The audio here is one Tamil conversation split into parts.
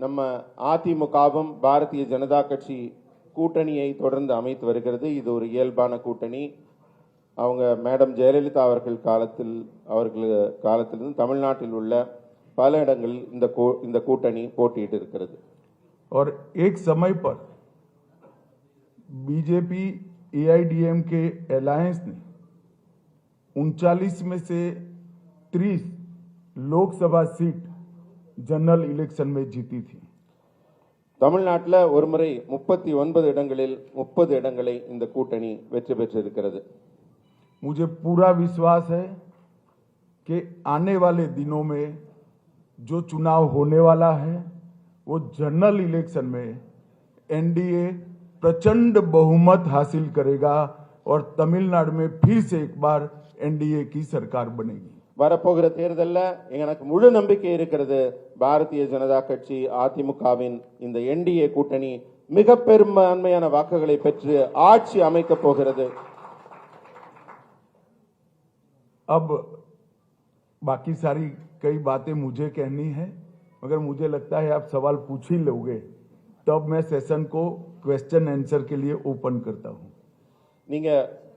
நம்ம அதிமுகவும் பாரதிய ஜனதா கட்சி கூட்டணியை தொடர்ந்து அமைத்து வருகிறது இது ஒரு இயல்பான கூட்டணி அவங்க மேடம் ஜெயலலிதா அவர்கள் காலத்தில் அவர்கள் காலத்திலிருந்து தமிழ்நாட்டில் உள்ள பல இடங்களில் இந்த கூ- இந்த கூட்டணி போட்டியிட்டு இருக்கிறது और एक समय पर बीजेपी एआईडीएम के अलायंस ने उनचालीस में से 30 लोकसभा सीट जनरल इलेक्शन में जीती थी தமிழ்நாட்டில் ஒருமுறை முப்பத்தி ஒன்பது இடங்களில் முப்பது இடங்களை இந்த கூட்டணி வெற்றி பெற்றிருக்கிறது मुझे पूरा विश्वास है कि आने वाले दिनों में जो चुनाव होने वाला है वो जनरल इलेक्शन में एनडीए प्रचंड बहुमत हासिल करेगा और तमिलनाडु में फिर से एक बार एनडीए की सरकार बनेगी வரப்போகிற தேர்தலில் எனக்கு முழு நம்பிக்கை இருக்கிறது பாரதிய ஜனதா கட்சி அதிமுகவின் இந்த என்டிஏ கூட்டணி மிக பெரும்பான்மையான வாக்குகளை பெற்று ஆட்சி அமைக்கப் போகிறது अब बाकी सारी कई बातें मुझे कहनी है मगर मुझे लगता है आप सवाल पूछ ही लोगे तब मैं सेशन को क्वेश्चन आंसर के लिए ओपन करता हूं நீங்க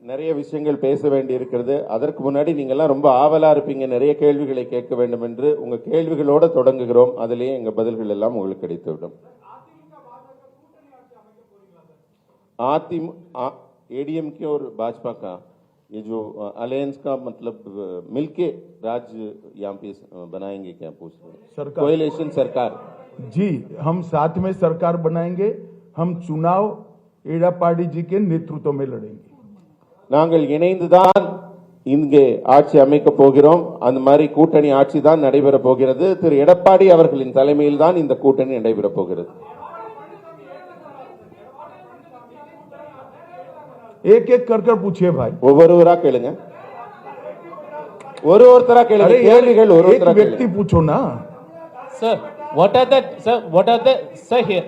நிறைய விஷயங்கள் பேச வேண்டி இருக்கிறது அதற்கு முன்னாடி நீங்க எல்லாம் ரொம்ப ஆவலா இருப்பீங்க நிறைய கேள்விகளை கேட்க வேண்டும் என்று உங்க கேள்விகளோட தொடங்குகிறோம் அதிலேயே எங்க பதில்கள் எல்லாம் உங்களுக்கு கிடைத்துவிடும் आतिम एडीएम के और भाजपा का ये जो अलायंस का मतलब अ, मिलके राज्य यहाँ पे अ, बनाएंगे क्या पूछ रहे हैं सरकार कोएलिशन सरकार जी हम साथ में सरकार बनाएंगे हम चुनाव एड़ापाड़ी जी के नेतृत्व में लड़ेंगे நாங்கள் இணைந்துதான் இங்கே ஆட்சி அமைக்க போகிறோம் அந்த மாதிரி கூட்டணி ஆட்சி தான் நடைபெற போகிறது திரு எடப்பாடி அவர்களின் தலைமையில் தான் இந்த கூட்டணி நடைபெற போகிறது एक एक कर कर पूछिए भाई ஒவ்வொருவரா கேளுங்க ஒரு ஒருத்தரா கேளுங்க अरे यार கேள்விகள் ஒரு एक ஒருத்தரா व्यक्ति கேளுங்க पूछो ना Sir, what are the, sir, what are the, sir, here,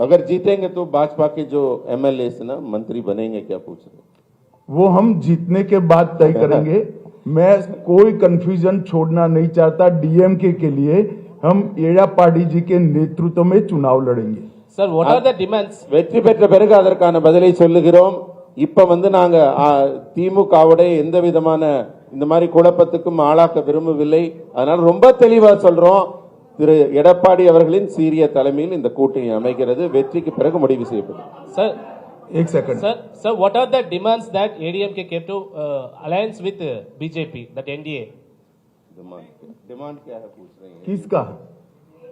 अगर जीतेंगे तो भाजपा के जो एमएलए ना मंत्री बनेंगे क्या पूछ रहे हैं? वो हम जीतने के बाद तय करेंगे मैं कोई कंफ्यूजन छोड़ना नहीं चाहता डीएमके के लिए हम एड़ापाड़ी जी के नेतृत्व में चुनाव लड़ेंगे sir, what are the demands? வெற்றி பெற்ற பிறகு அதற்கான பதிலை சொல்லுகிறோம் இப்ப வந்து நாங்க ஆ, திமுகவுடைய எந்த விதமான இந்த மாதிரி குழப்பத்துக்கும் ஆளாக்க விரும்பவில்லை அதனால ரொம்ப தெளிவா சொல்றோம் திரு எடப்பாடி அவர்களின் சீரிய தலைமையில் இந்த கூட்டணி அமைகிறது வெற்றிக்கு பிறகு முடிவு செய்யப்படும் Sir, एक second sir, sir, what are the demands that ADMK came to uh, alliance with uh, BJP, that NDA? Demand demand क्या है पूछ रहे हैं किसका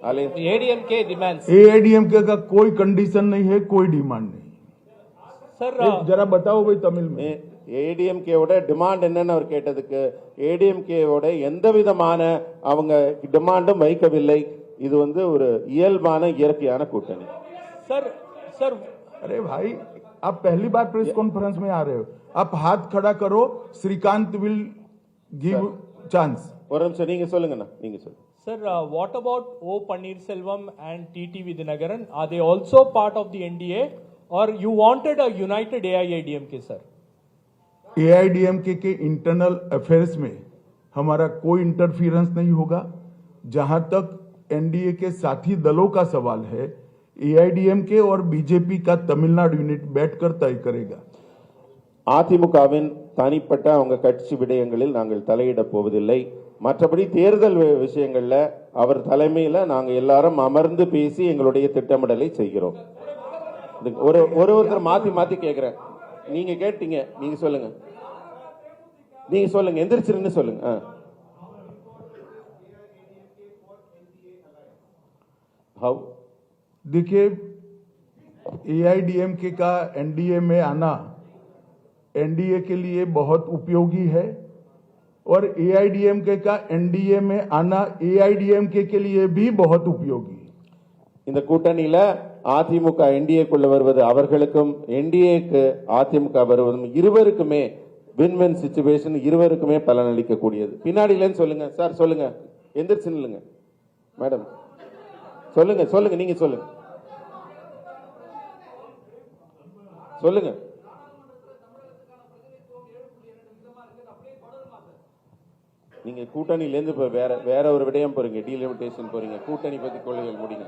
आले- ADMK demands. एआईडीएमके का कोई कंडीशन नहीं है कोई डिमांड नहीं Sir, एक uh, जरा बताओ भाई तमिल में ஏடிஎம்கேவோட டிமாண்ட் என்னன்னு அவர் கேட்டதுக்கு ஏடிஎம்கேவோட எந்த விதமான அவங்க டிமாண்டும் வைக்கவில்லை இது வந்து ஒரு இயல்பான இயற்கையான கூட்டணி sir, sir, अरे भाई आप पहली बार प्रेस कॉन्फ्रेंस में आ रहे हो आप हाथ खड़ा करो श्रीकांत विल गिव चांस ஒரு நிமிஷம் நீங்க சொல்லுங்கண்ணா நீங்க சொல்லுங்க Sir, uh, what about O Pannirselvam and TT Vidyanagaran? Are they also part of the NDA or you wanted a united AIADMK, sir? AIADMK के इंटरनल अफेयर्स में हमारा कोई इंटरफियरेंस नहीं होगा जहां तक एनडीए के साथी दलों का सवाल है एआईडीएमके और बीजेपी का तमिलनाडु यूनिट बैठकर तय करेगा அதிமுகவின் தனிப்பட்ட அவங்க கட்சி விடயங்களில் நாங்கள் தலையிட போவதில்லை மற்றபடி தேர்தல் வி- விஷயங்கள்ல அவர் தலைமையில நாங்க எல்லாரும் அமர்ந்து பேசி எங்களுடைய திட்டமிடலை செய்கிறோம் இது ஒரு ஒரு ஒருத்தர் மாத்தி மாத்தி கேக்குறேன் நீங்க கேட்டீங்க நீங்க சொல்லுங்க நீங்க சொல்லுங்க எந்திரிச்சிருன்னு சொல்லுங்க ஆ. How? देखिए एआईडीएमके का एनडीए में आना एनडीए के लिए बहुत उपयोगी है और एआईडीएमके का एनडीए में आना एआईडीएमके के लिए भी बहुत उपयोगी है இந்த கூட்டணியில அதிமுக என்டிஏக்குள்ள வருவது அவர்களுக்கும் என்டிஏக்கு அதிமுக வருவதும் இருவருக்குமே வின் வின் சுச்சுவேஷன் இருவருக்குமே பலனளிக்க கூடியது பின்னாடியிலன்னு சொல்லுங்க. சார் சொல்லுங்க. எந்திரிச்சு நில்லுங்க. மேடம் சொல்லுங்க சொல்லுங்க. நீங்க சொல்லுங்க. சொல்லுங்க. நீங்க கூட்டணியிலேருந்து இப்போ வேற வேற ஒரு விடயம் போறீங்க. டீலிமிட்டேஷன் போறீங்க. கூட்டணி பத்தி கொள்கைகள் முடிங்க.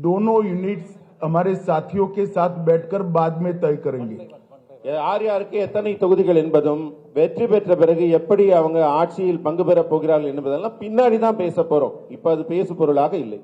दोनों यूनिट्स हमारे साथियों के साथ बैठकर बाद में तय करेंगे யார் யாருக்கு எத்தனை தொகுதிகள் என்பதும் வெற்றி பெற்ற பிறகு எப்படி அவங்க ஆட்சியில் பங்கு பெற போகிறார்கள் என்பதெல்லாம் பின்னாடி தான் பேச போறோம் இப்ப அது பேசு பொருளாக இல்லை